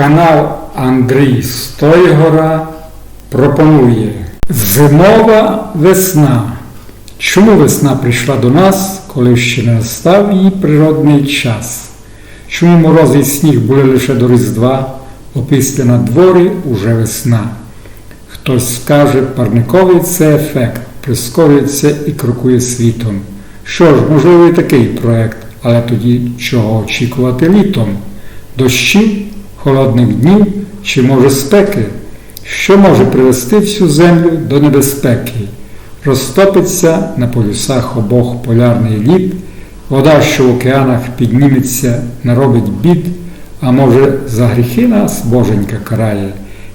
Канал Андрій Стойгора пропонує Зимова весна. Чому весна прийшла до нас, коли ще не настав її природний час? Чому морози і сніг були лише до Різдва, опісля на дворі уже весна? Хтось скаже, парниковий це ефект, прискорюється і крокує світом. Що ж, можливо, і такий проект, але тоді чого очікувати літом? Дощів, холодних днів чи може спеки? Що може привести всю землю до небезпеки? Розтопиться на полюсах обох полярний лід, вода, що в океанах підніметься, наробить бід, а може за гріхи нас Боженька карає,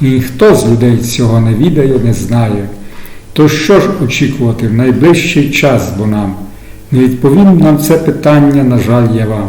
і ніхто з людей цього не відає, не знає. То що ж очікувати в найближчий час, бо нам? Не відповім нам це питання, на жаль, я вам.